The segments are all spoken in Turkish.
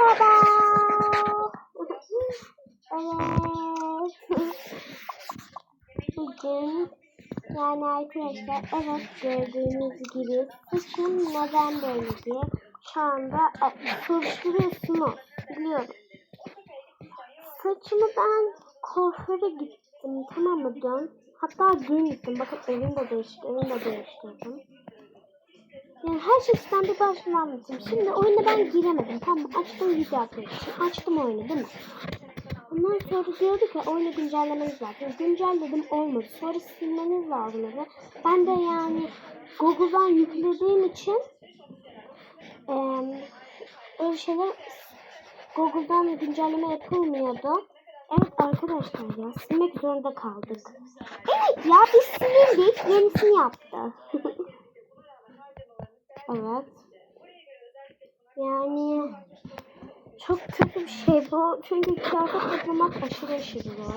Merhaba. evet. Bugün yani arkadaşlar evet gördüğünüz gibi saçım neden böyle diye şu anda soruşturuyorsunuz biliyorum. Saçımı ben kuaföre gittim tamam mı dün? Hatta dün gittim bakın evimi de değiştirdim, evimi de değiştirdim. Yani her şeyden bir baştan anlatayım. Şimdi oyuna ben giremedim. Tamam açtım video arkadaşım. Açtım oyunu değil mi? Ondan sonra diyordu ki oyunu güncellemeniz lazım. Güncelledim olmadı. Sonra silmeniz lazım dedi. Ben de yani Google'dan yüklediğim için eee öyle şeyler Google'dan güncelleme yapılmıyordu. Evet arkadaşlar ya silmek zorunda kaldık. Evet ya biz silindik. Yenisini yaptı. Evet. Yani çok kötü bir şey bu. Çünkü kıyafet toplamak aşırı aşırı zor.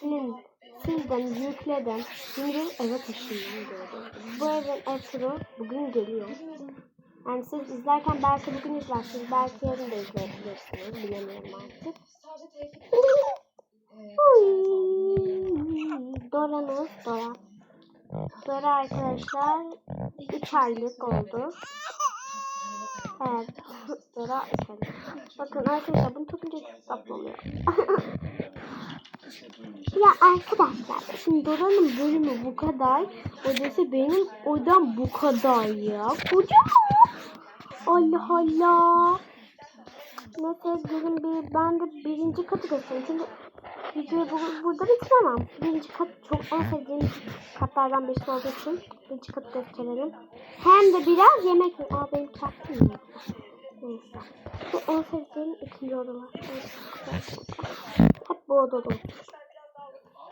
Silin, sildim, yükledim. Şimdi eve taşınmam gerekiyor. Bu evin eturu bugün geliyor. Yani siz izlerken belki bugün izlersiniz, belki yarın da izleyebilirsiniz. Bilemiyorum artık. Dora'nız, Dora. Dora arkadaşlar 3 aylık oldu. Evet. 3 aylık. Bakın arkadaşlar bunu çok tatlı oluyor. ya arkadaşlar şimdi Dora'nın bölümü bu kadar. Odası benim odam bu kadar ya. Kocaman. Allah Allah. Neyse gelin bir ben de birinci katı göstereyim. Çünkü videoyu bu, burada bitiremem. Birinci kat çok en sevdiğim katlardan birisi olduğu için birinci katı gösterelim. Hem de biraz yemek mi? Aa benim kaptım mı? Neyse. Bu en sevdiğim ikinci odalar. Hep bu odada otur.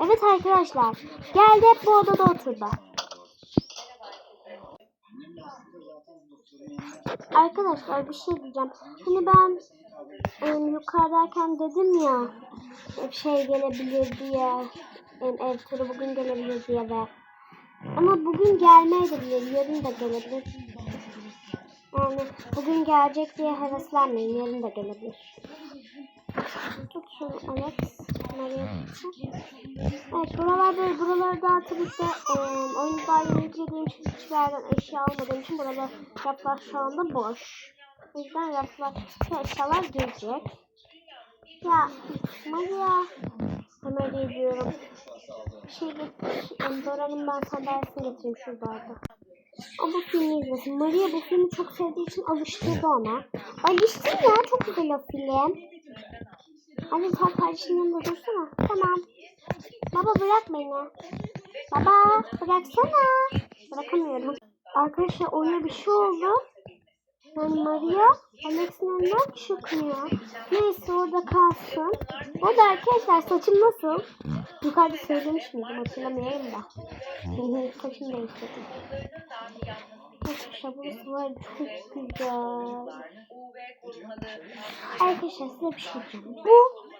Evet arkadaşlar. Geldi hep bu odada oturdu. Arkadaşlar bir şey diyeceğim. Hani ben em, yukarıdayken dedim ya şey gelebilir diye em, ev turu bugün gelebilir diye ve ama bugün gelmeyebilir, yarın da gelebilir. Yani bugün gelecek diye heveslenmeyin, yarın da gelebilir. Tut şunu Alex. Maria. Evet buralar böyle buraları tabii ki e, yeni yüklediğim için hiçbir yerden eşya almadığım için burada raflar şu anda boş. Raflar şu eşyalar gelecek. Ya Maria. Maria diyorum. Şey Dora'nın ben sandalyesini getireyim şuradaydı. O bu filmi izlesin. Maria bu filmi çok sevdiği için alıştırdı ona. Alıştın ya çok güzel o film. Anne sen kardeşinin yanında dursana. Tamam. Baba bırak beni. Baba bıraksana. Bırakamıyorum. Arkadaşlar oyuna bir şey oldu. Yani Maria Alex'in önünden çıkmıyor. Neyse orada kalsın. O da arkadaşlar saçım nasıl? Yukarıda söylemiş miydim hatırlamıyorum da. Saçımı değiştirdim. Arkadaşlar burası var çok güzel. Arkadaşlar size bir şey diyeceğim. Bu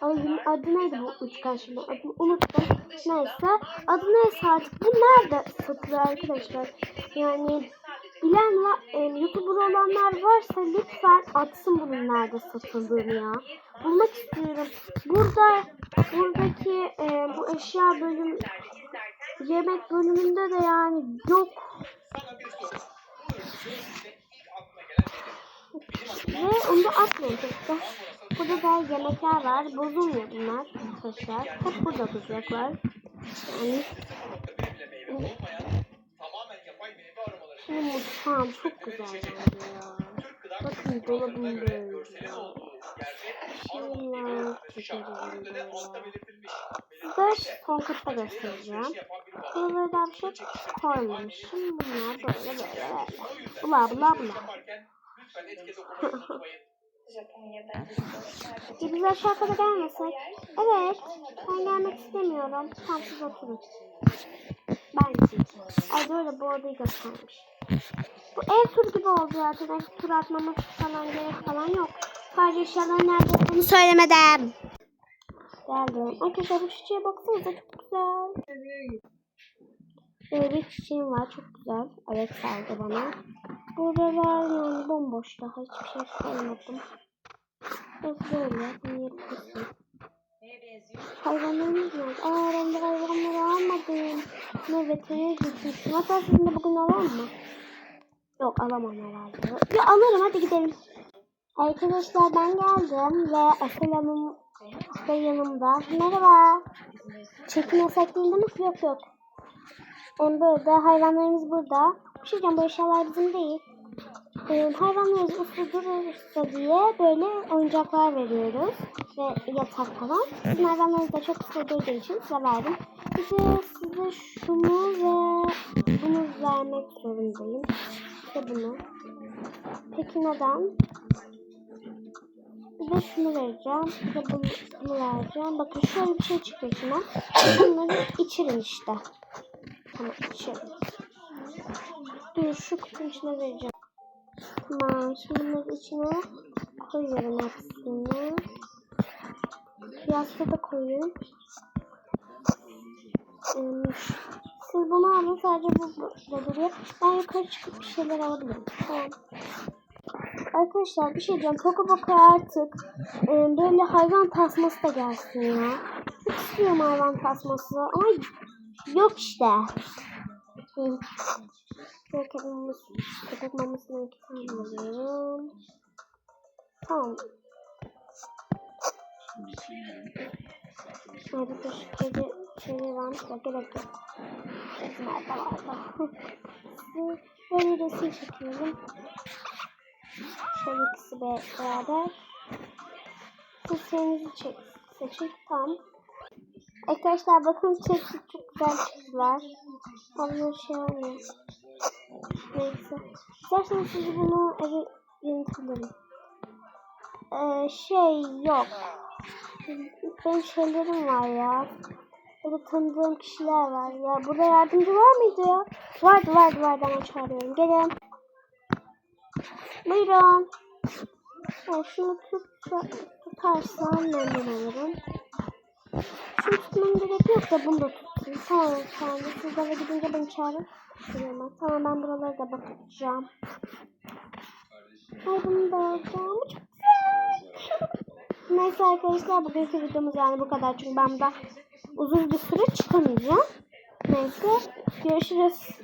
adı, adı neydi bu üçgen şimdi adını unuttum. Neyse adı neyse artık bu nerede satılıyor arkadaşlar? Yani bilen var, e, YouTuber olanlar varsa lütfen atsın bunun nerede satıldığını ya. Bulmak istiyorum. Burada buradaki e, bu eşya bölüm yemek bölümünde de yani yok. Ve onu da tekrar. Burada da yemekler var. Bozulmuyor bunlar arkadaşlar. Hep burada duracaklar. Yani Şimdi mutfağım çok güzel bence ya. Bakın dolabım böyle. Şeyler güzel Size son katta göstereceğim. Buralara da bir şey koymamışım. Bunlar böyle böyle. Bula bula bula. Aşağı kadar gelmesek? Evet. Ben gelmek istemiyorum. Tam siz oturun. Ben. Ay böyle bu odayı göstermiş. Bu ev tur gibi oldu zaten. Ev tur atmama falan gerek falan yok. Sadece eşyaların nerede olduğunu söylemedim. Geldim. Arkadaşlar bu çiçeğe baksanıza çok güzel. Böyle bir çiçeğim var çok güzel. Evet aldı bana. Buralar yani bomboş daha hiçbir şey koymadım. Burası böyle. Yapıyorsun. Hayvanlarımız var. Aa ben de hayvanları almadım. Ne veteriner gitmiştim. Hatta sizin de bugün alalım mı? Yok alamam herhalde. Ya alırım hadi gidelim. Arkadaşlar ben geldim ve Asel Hanım da yanımda. Merhaba. Çekim yasak değil mi? Yok yok. Hem burada hayvanlarımız burada. Bir şey bu eşyalar bizim değil. Ee, hayvanlarımız uslu durursa diye böyle oyuncaklar veriyoruz. Ve yatak falan. Sizin hayvanlarınız da çok uslu durduğu için size verdim. Size, size şunu ve bunu vermek zorundayım. İşte bunu. Peki neden? Bir şunu vereceğim. Bir de bunu, vereceğim. Bakın şöyle bir şey çıkıyor içinden. Bunları içirin işte. Tamam içirin. Dur şu kutunun içine vereceğim. Tamam şimdi bunları içine koyuyorum hepsini. Piyasada da koyun. Ee, Siz bunu alın sadece bu burada duruyor. Ben yukarı çıkıp bir şeyler alabilirim. Tamam. Arkadaşlar bir şey diyeceğim. Poco artık e, böyle hayvan tasması da gelsin ya. Çok istiyorum hayvan tasması ama yok işte. Köpek maması, köpek mamasına iki tane alıyorum. Tamam. De şu kedi şeyleri varmış da gerek yok. Resim çekiyorum. Şöyle ikisi be- beraber. Siz şeyinizi çek, seçin. Tamam. Arkadaşlar bakın çeşit çok güzel çizgiler. Fazla şey olmuyor. Neyse. İsterseniz siz bunu eve yönetebilirim. Ee, şey yok. Benim şeylerim var ya. Burada tanıdığım kişiler var ya. Burada yardımcı var mıydı ya? Vardı vardı vardı ama çağırıyorum. Gelin. Buyurun. Yani şunu tut, tutarsam memnun olurum. Şunu tutmam gerek yok da bunu da tutsun. Tamam efendim. Siz eve gidince beni çağırın. Tamam, tamam ben buralara da bakacağım. Ay bunu da alacağım. Çok güzel. Neyse arkadaşlar bugünkü videomuz yani bu kadar. Çünkü ben burada uzun bir süre çıkamayacağım. Neyse görüşürüz.